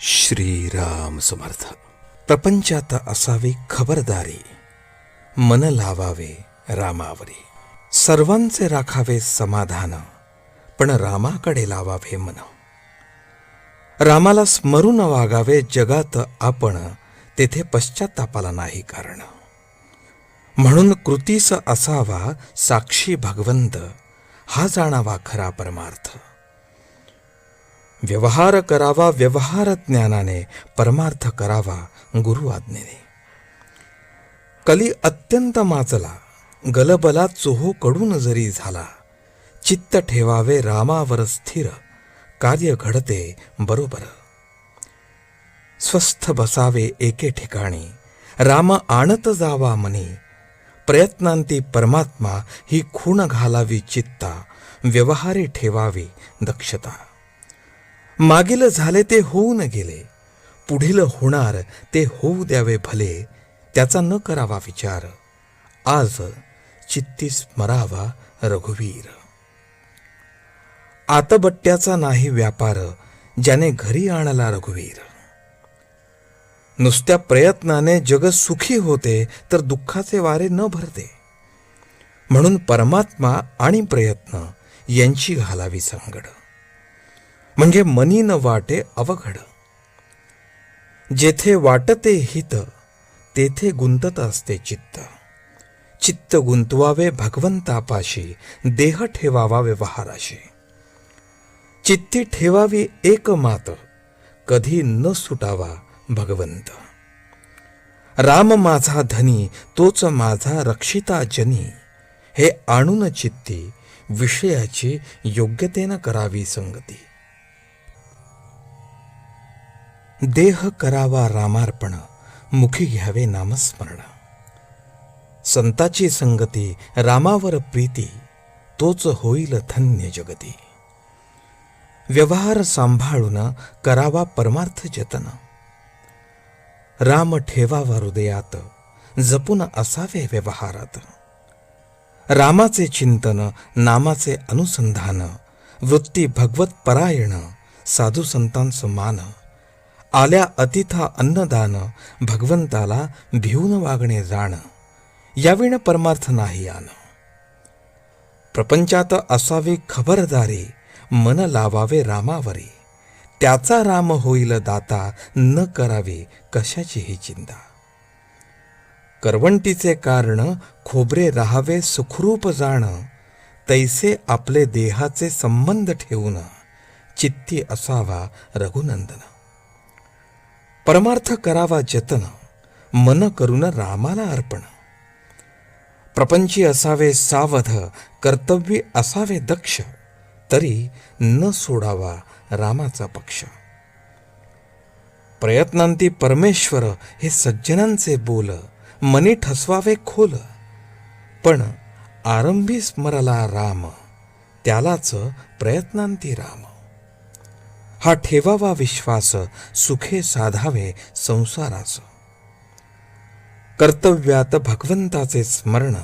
श्रीराम समर्थ. प्रपंचात असावी खबरदारी मन लावावे रामावरी. सर्वांचे राखावे समाधान पण रामाकडे लावावे मन. रामाला स्मरून वागावे जगात आपण तेथे पश्चातापाला नाही कारण. म्हणून कृतीस असावा साक्षी भगवंत हा जाणावा खरा परमार्थ. व्यवहार करावा व्यवहार ज्ञानाने परमार्थ करावा गुरु आज्ञेने. कली अत्यंत माचला गलबला चोहो कडून जरी झाला चित्त ठेवावे रामावर स्थिर कार्य घडते बरोबर. स्वस्थ बसावे एके ठिकाणी राम आणत जावा मनी प्रयत्नांती परमात्मा ही खूण घालावी चित्ता व्यवहारी ठेवावी दक्षता. मागील झाले ते होऊन गेले. पुढील होणार ते होऊ द्यावे भले त्याचा न करावा विचार. आज चित्ती स्मरावा रघुवीर. आतबट्ट्याचा नाही व्यापार ज्याने घरी आणला रघुवीर. नुसत्या प्रयत्नाने जग सुखी होते तर दुःखाचे वारे न भरते. म्हणून परमात्मा आणि प्रयत्न यांची घालावी संगड. म्हणजे मनी न वाटे अवघड. जेथे वाटते हित तेथे गुंतत असते चित्त. चित्त गुंतवावे भगवंतापाशी देह ठेवावा व्यवहाराशी. चित्ती ठेवावी एक मात कधी न सुटावा भगवंत. राम माझा धनी तोच माझा रक्षिता जनी. हे आणून चित्ती विषयाची योग्यतेनं करावी संगती. देह करावा रामार्पण मुखी घ्यावे नामस्मरण. संताची संगती रामावर प्रीती तोच होईल धन्य जगती. व्यवहार सांभाळून करावा परमार्थ जतन. राम ठेवावा हृदयात जपून असावे व्यवहारात. रामाचे चिंतन नामाचे अनुसंधान वृत्ती भगवत परायण साधू संतांचं मान. आल्या अतिथा अन्नदान भगवंताला भिवून वागणे जाण याविण परमार्थ नाही आण. प्रपंचात असावी खबरदारी मन लावावे रामावरी त्याचा राम होईल दाता न करावी कशाचीही चिंता. करवंटीचे कारण खोबरे राहावे सुखरूप जाण तैसे आपले देहाचे संबंध ठेवून चित्ती असावा रघुनंदन. परमार्थ करावा जतन मन करून रामाला अर्पण. प्रपंची असावे सावध कर्तव्य असावे दक्ष तरी न सोडावा रामाचा पक्ष. प्रयत्नांती परमेश्वर हे सज्जनांचे बोल मनी ठसवावे खोल. पण आरंभी स्मरला राम त्यालाच प्रयत्नांती राम. हा ठेवावा विश्वास सुखे साधावे संसारास कर्तव्यात भगवंताचे स्मरण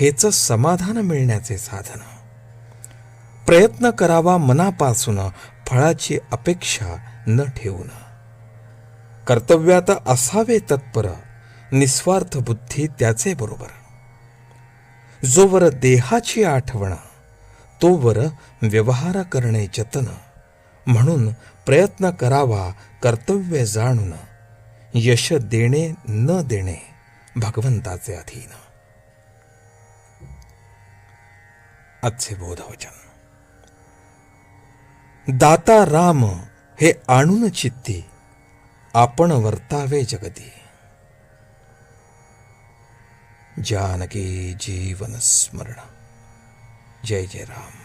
हेच समाधान मिळण्याचे साधन. प्रयत्न करावा मनापासून फळाची अपेक्षा न ठेवून. कर्तव्यात असावे तत्पर निस्वार्थ बुद्धी त्याचे बरोबर. जोवर देहाची आठवण तोवर व्यवहार करणे जतन. म्हणून प्रयत्न करावा कर्तव्य जाणून. यश देणे न देणे भगवंताचे अधीन. आजचे बोधवचन. दाता राम हे आणून चित्ती आपण वर्तावे जगती जानकी जीवन स्मरण. जय जय राम.